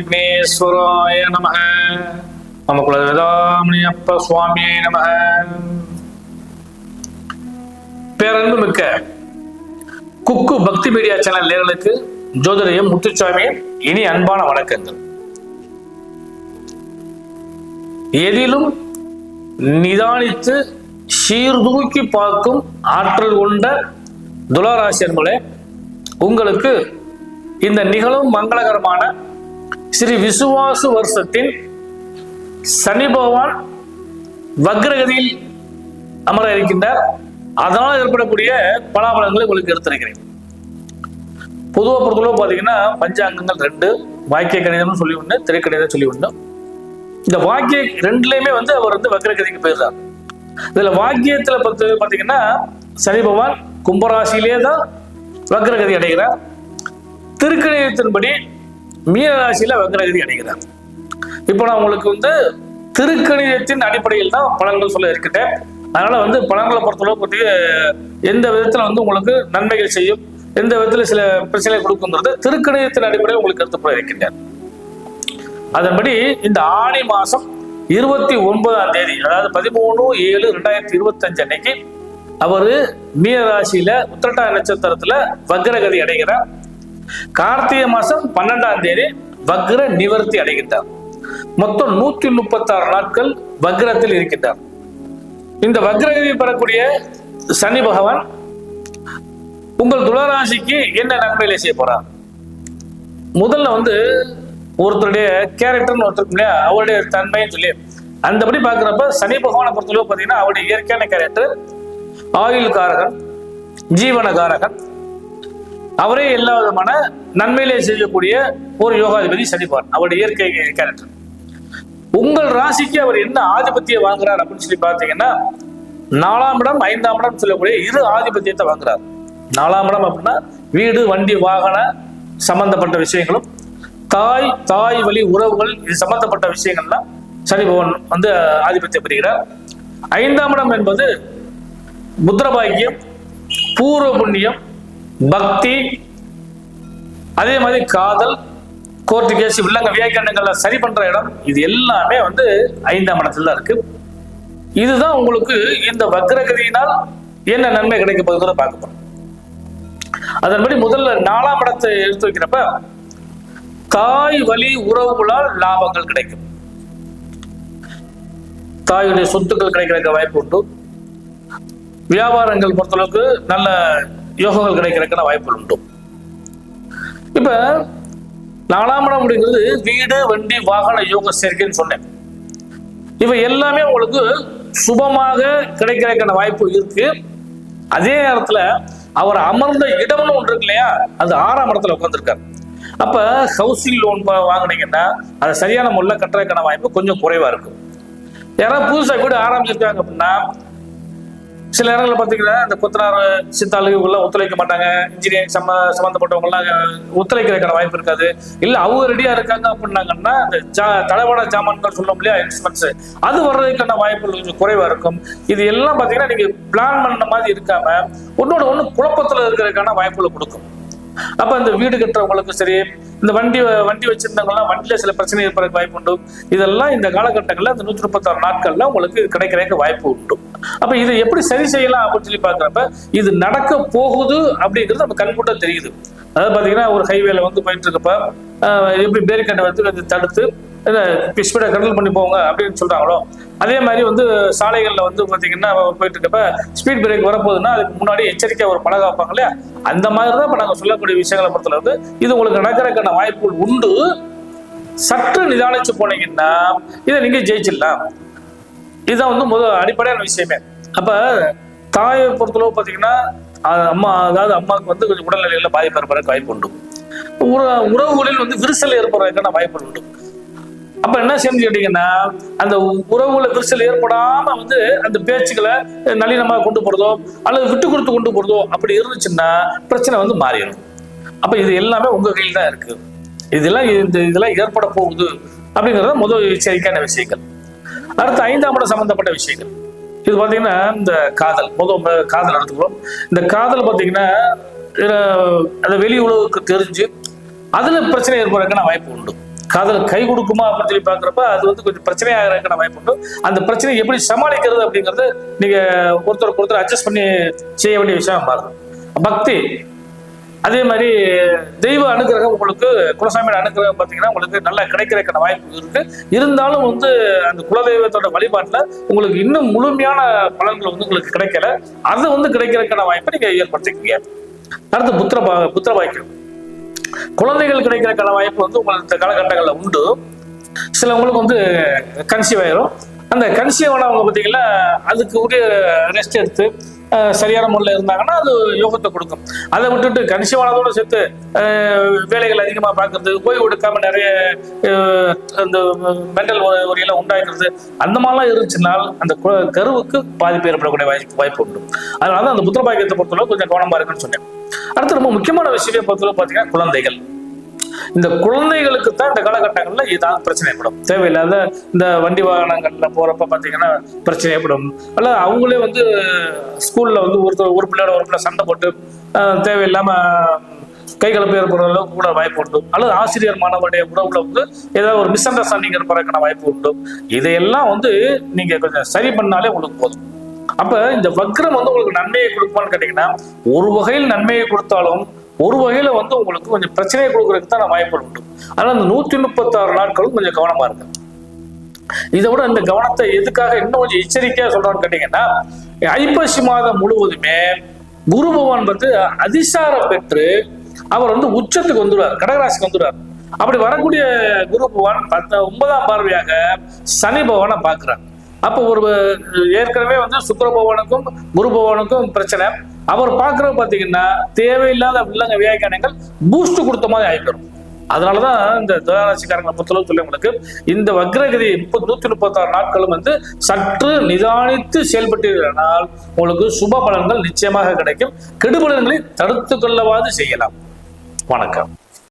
விக்னேஸ்வராய நம நம குலவேதாமணியப்ப சுவாமியே நம பேரன்பு மிக்க குக்கு பக்தி மீடியா சேனல் நேர்களுக்கு ஜோதிடம் முத்துச்சாமி இனி அன்பான வணக்கங்கள். எதிலும் நிதானித்து சீர்தூக்கி பார்க்கும் ஆற்றல் கொண்ட துளாராசி அன்பளே உங்களுக்கு இந்த நிகழும் மங்களகரமான ஸ்ரீ விசுவாசு வருஷத்தின் சனி பகவான் வக்ரகதியில் அமர இருக்கின்றார். அதனால் ஏற்படக்கூடிய பலாபலங்களை உங்களுக்கு எடுத்திருக்கிறேன். பொதுவாக பொறுத்தளவு பார்த்தீங்கன்னா பஞ்சாங்கங்கள் ரெண்டு வாக்கிய கணிதம்னு சொல்லி ஒன்று திரைக்கணிதம் சொல்லி ஒன்று இந்த வாக்கிய ரெண்டுலையுமே வந்து அவர் வந்து வக்ரகதிக்கு போயிடுறார். இதுல வாக்கியத்துல பத்து பார்த்தீங்கன்னா சனி பகவான் கும்பராசியிலே தான் வக்ரகதி அடைகிறார். திருக்கணிதத்தின்படி மீனராசியில வக்ரகதி அடைகிறார். இப்போ நான் உங்களுக்கு வந்து திருக்கணிதத்தின் அடிப்படையில் தான் பலன்கள் சொல்ல இருக்கிட்டேன் அதனால வந்து பலன்களை பொறுத்தளவு எந்த விதத்துல வந்து உங்களுக்கு நன்மைகள் செய்யும் எந்த விதத்துல சில பிரச்சனை கொடுக்குங்கிறது திருக்கணிதத்தின் அடிப்படையில் உங்களுக்கு எடுத்துப்பட இருக்கின்றேன் அதன்படி இந்த ஆணி மாசம் இருபத்தி ஒன்பதாம் தேதி அதாவது பதிமூணு ஏழு ரெண்டாயிரத்தி இருபத்தி அஞ்சு அன்னைக்கு அவரு மீனராசியில உத்திரட்டா நட்சத்திரத்துல வக்ரகதி அடைகிறார். கார்த்திகை மாசம் பன்னெண்டாம் தேதி வக்ர நிவர்த்தி அடைகின்றார். மொத்தம் நூத்தி முப்பத்தி ஆறு நாட்கள் வக்ரத்தில் இருக்கின்றார். இந்த வக்ரகதி பெறக்கூடிய சனி பகவான் உங்கள் துளராசிக்கு என்ன நன்மையில செய்ய போறார்? முதல்ல வந்து ஒருத்தருடைய கேரக்டர்னு ஒருத்தர் இல்லையா அவருடைய தன்மைன்னு சொல்லி அந்தபடி பார்க்குறப்ப சனி பகவானை பொறுத்தளவு பார்த்தீங்கன்னா அவருடைய இயற்கையான கேரக்டர் ஆயுள் காரகன் ஜீவன காரகன் அவரே எல்லா விதமான நன்மையிலே செய்யக்கூடிய ஒரு யோகாதிபதி சனிபார் அவருடைய இயற்கை கேரக்டர் உங்கள் ராசிக்கு அவர் என்ன ஆதிபத்தியம் வாங்குறார் அப்படின்னு சொல்லி பார்த்தீங்கன்னா நாலாம் இடம் ஐந்தாம் இடம் சொல்லக்கூடிய இரு ஆதிபத்தியத்தை வாங்குறார். நாலாம் இடம் அப்படின்னா வீடு வண்டி வாகன சம்பந்தப்பட்ட விஷயங்களும் தாய் தாய் வழி உறவுகள் இது சம்பந்தப்பட்ட விஷயங்கள்லாம் சனி பகவான் வந்து ஆதிபத்தியம் பெறுகிறார் ஐந்தாம் இடம் என்பது புத்திரபாக்கியம் பூர்வ புண்ணியம் பக்தி அதே மாதிரி காதல் கோர்ட்டு கேஸ் வில்லங்க வியாக்கியானங்களை சரி பண்ற இடம் இது எல்லாமே வந்து ஐந்தாம் இடத்துல தான் இருக்கு. இதுதான் உங்களுக்கு இந்த வக்ரகதியினால் என்ன நன்மை கிடைக்க போகுதுன்னு பார்க்க போறோம். அதன்படி முதல்ல நாலாம் இடத்தை எடுத்து வைக்கிறப்ப தாய் வழி உறவுகளால் லாபங்கள் கிடைக்கும். தாயுடைய சொத்துக்கள் கிடைக்கிறதுக்கு வாய்ப்பு உண்டு. வியாபாரங்கள் பொறுத்தளவுக்கு நல்ல யோகங்கள் கிடைக்கிறதுக்கான வாய்ப்புகள் உண்டு. இப்ப நாலாம் இடம் அப்படிங்கிறது வீடு வண்டி வாகன யோக சேர்க்கைன்னு சொன்னேன். இவை எல்லாமே உங்களுக்கு சுபமாக கிடைக்கிறதுக்கான வாய்ப்பு இருக்கு. அதே நேரத்துல அவர் அமர்ந்த இடம்னு ஒன்று இருக்கு இல்லையா? அது ஆறாம் இடத்துல உட்காந்துருக்காரு அப்ப ஹவுசிங் லோன் வாங்குனீங்கன்னா அதை சரியான முறையில் கட்டுறதுக்கான வாய்ப்பு கொஞ்சம் குறைவா இருக்கும். யாராவது புதுசா வீடு ஆரம்பிச்சிருக்காங்க அப்படின்னா சில இடங்களில் பார்த்தீங்கன்னா இந்த கொத்தனார் சித்தாளுகள்லாம் ஒத்துழைக்க மாட்டாங்க. இன்ஜினியரிங் சம்ம சம்மந்தப்பட்டவங்கலாம் ஒத்துழைக்கிறதுக்கான வாய்ப்பு இருக்காது. இல்லை அவங்க ரெடியாக இருக்காங்க அப்படின்னாங்கன்னா இந்த ஜா தளவாட ஜாமான்கள் சொல்ல இல்லையா இன்ஸ்ட்ருமெண்ட்ஸ் அது வர்றதுக்கான வாய்ப்புகள் கொஞ்சம் குறைவாக இருக்கும். இது எல்லாம் பார்த்தீங்கன்னா நீங்கள் பிளான் பண்ண மாதிரி இருக்காம ஒன்றோட ஒன்று குழப்பத்தில் இருக்கிறதுக்கான வாய்ப்புகளை கொடுக்கும். அப்ப அந்த வீடு கட்டுறவங்களுக்கு சரி இந்த வண்டி வண்டி வச்சிருந்தவங்கலாம் வண்டியில சில பிரச்சனை ஏற்படுறதுக்கு வாய்ப்பு உண்டு. இதெல்லாம் இந்த காலகட்டங்களில் அந்த நூற்றி முப்பத்தாறு நாட்கள்ல உங்களுக்கு கிடைக்கிறதுக்கு வாய்ப்பு உண்டு. அப்ப இதை எப்படி சரி செய்யலாம் அப்படின்னு சொல்லி பாக்குறப்ப இது நடக்க போகுது அப்படிங்கிறது நம்ம கண்கூட்ட தெரியுது. அதாவது பாத்தீங்கன்னா ஒரு ஹைவேல வந்து போயிட்டு இருக்கப்ப எப்படி பேரிக்கட்டை வந்து தடுத்து தடுத்து ஸ்பீடை கண்ட்ரோல் பண்ணி போங்க அப்படின்னு சொல்றாங்களோ? அதே மாதிரி வந்து சாலைகளில் வந்து பார்த்தீங்கன்னா போயிட்டு இருக்கப்ப ஸ்பீட் பிரேக் வரப்போகுதுன்னா அதுக்கு முன்னாடி எச்சரிக்கை ஒரு பழக வைப்பாங்க இல்லையா? அந்த மாதிரி தான் இப்போ நாங்கள் சொல்லக்கூடிய விஷயங்களை பொறுத்தளவுக்கு இது உங்களுக்கு நடக்கிறதுக்கான வாய்ப்புகள் உண்டு. சற்று நிதானிச்சு போனீங்கன்னா இதை நீங்கள் ஜெயிச்சிடலாம். இதுதான் வந்து முதல் அடிப்படையான விஷயமே. அப்போ தாயை பொறுத்தளவு பார்த்தீங்கன்னா அம்மா அதாவது அம்மாவுக்கு வந்து கொஞ்சம் உடல்நிலையில் பாதிப்பு ஏற்படுறதுக்கு வாய்ப்பு உண்டு. உறவுகளில் வந்து விரிசல் ஏற்படுறதுக்கான வாய்ப்பு உண்டு. அப்ப என்ன செய்யணும் கேட்டீங்கன்னா அந்த உறவுல விரிசல் ஏற்படாம வந்து அந்த பேச்சுக்களை நளினமா கொண்டு போறதோ அல்லது விட்டு கொடுத்து கொண்டு போறதோ அப்படி இருந்துச்சுன்னா பிரச்சனை வந்து மாறிடும். அப்ப இது எல்லாமே உங்க கையில் தான் இருக்கு. இதெல்லாம் இந்த இதெல்லாம் ஏற்பட போகுது அப்படிங்கறத முதல் எச்சரிக்கையான விஷயங்கள். அடுத்து ஐந்தாம் இடம் சம்பந்தப்பட்ட விஷயங்கள். இது பாத்தீங்கன்னா இந்த காதல் முதல் காதல் எடுத்துக்கிறோம் இந்த காதல் பாத்தீங்கன்னா அந்த வெளி உலகுக்கு தெரிஞ்சு அதுல பிரச்சனை ஏற்படுறதுக்கான வாய்ப்பு உண்டு. காதல் கை கொடுக்குமா அப்படின்னு சொல்லி பார்க்குறப்ப அது வந்து கொஞ்சம் பிரச்சனையாக வாய்ப்பு உண்டு. அந்த பிரச்சனையை எப்படி சமாளிக்கிறது அப்படிங்கிறது நீங்க ஒருத்தருக்கு ஒருத்தர் அட்ஜஸ்ட் பண்ணி செய்ய வேண்டிய விஷயம் பாருங்க பக்தி. அதே மாதிரி தெய்வ அனுகிரகம் உங்களுக்கு குலசாமியோட அனுகிரகம் பார்த்தீங்கன்னா உங்களுக்கு நல்லா கிடைக்கிறதுக்கான வாய்ப்பு இருக்கு. இருந்தாலும் வந்து அந்த குலதெய்வத்தோட வழிபாட்டில் உங்களுக்கு இன்னும் முழுமையான பலன்கள் வந்து உங்களுக்கு கிடைக்கல. அது வந்து கிடைக்கிறதுக்கான வாய்ப்பை நீங்க ஏற்படுத்திக்கீங்க. அடுத்து புத்திர புத்திர பாக்கியம் குழந்தைகள் கிடைக்கிறக்கான வாய்ப்பு வந்து உங்களுக்கு இந்த காலகட்டங்களில் உண்டு. சிலவங்களுக்கு வந்து கன்சீவ் ஆயிரும். அந்த கன்சீவ் ஆனவங்க பார்த்தீங்கன்னா அதுக்கு உரிய ரெஸ்ட் எடுத்து சரியான முறையில் இருந்தாங்கன்னா அது யோகத்தை கொடுக்கும். அதை விட்டுட்டு கன்சீவ் ஆனதோட சேர்த்து வேலைகள் அதிகமாக பார்க்கறது ஓய்வு எடுக்காம நிறைய அந்த மென்டல் உரையெல்லாம் உண்டாக்குறது அந்த மாதிரிலாம் இருந்துச்சுனால் அந்த கு- கருவுக்கு பாதிப்பு ஏற்படக்கூடிய வாய்ப்பு வாய்ப்பு உண்டு. அதனால தான் அந்த புத்திரபாக்கியத்தை பொறுத்தளவு கொஞ்சம் கவனமா இருக்குன்னு சொன்னேன். அடுத்து ரொம்ப முக்கியமான விஷயமே பொறுத்தவரை பார்த்தீங்கன்னா குழந்தைகள். இந்த குழந்தைகளுக்கு தான் இந்த காலகட்டங்கள்ல ஏதாவது பிரச்சனை ஏற்படும். தேவையில்லாத இந்த வண்டி வாகனங்கள்ல போறப்ப பாத்தீங்கன்னா பிரச்சனை ஏற்படும். அல்ல அவங்களே வந்து ஸ்கூல்ல வந்து ஒருத்தர் ஒரு பிள்ளையோட ஒரு பிள்ளை சண்டை போட்டு அஹ், தேவையில்லாம கை கலப்பு ஏற்படுற அளவுக்கு கூட வாய்ப்பு உண்டு. அல்லது ஆசிரியர் மாணவருடைய உறவுல வந்து ஏதாவது ஒரு மிஸ் அண்டர்ஸ்டாண்டிங் ஏற்படுறதுக்கான வாய்ப்பு உண்டு. இதையெல்லாம் வந்து நீங்க கொஞ்சம் சரி பண்ணாலே உங்களுக்கு போதும். அப்ப இந்த வக்ரம் வந்து உங்களுக்கு நன்மையை கொடுக்குமான்னு கேட்டீங்கன்னா ஒரு வகையில் நன்மையை கொடுத்தாலும் ஒரு வகையில வந்து உங்களுக்கு கொஞ்சம் பிரச்சனையை கொடுக்கறதுக்கு தான் வாய்ப்பு உண்டு. அதனால அந்த நூத்தி முப்பத்தாறு நாட்களும் கொஞ்சம் கவனமா இருக்கு இதை விட இந்த கவனத்தை எதுக்காக இன்னும் கொஞ்சம் எச்சரிக்கையா சொல்றான்னு கேட்டீங்கன்னா ஐப்பசி மாதம் முழுவதுமே குரு பகவான் வந்து அதிசாரம் பெற்று அவர் வந்து உச்சத்துக்கு வந்துடுவார் கடகராசிக்கு வந்துடுவார். அப்படி வரக்கூடிய குரு பகவான் பத்த ஒன்பதாம் பார்வையாக சனி பகவானை பார்க்கிறார். அப்போ ஒரு ஏற்கனவே வந்து சுக்கர பகவானுக்கும் குரு பகவானுக்கும் பிரச்சனை. அவர் பார்க்கறது பார்த்தீங்கன்னா தேவையில்லாத வில்லங்க வியாக்கியானங்கள் பூஸ்ட் கொடுத்த மாதிரி ஆகிடும் அதனாலதான் இந்த துளாராசிக்காரங்களை பொறுத்தளவு சொல்லி உங்களுக்கு இந்த வக்ரகதி முப்பது நூத்தி முப்பத்தாறு நாட்களும் வந்து சற்று நிதானித்து செயல்பட்டீர்களானால் உங்களுக்கு சுப பலன்கள் நிச்சயமாக கிடைக்கும். கெடுபலன்களை தடுத்து கொள்ளவாது செய்யலாம். வணக்கம்.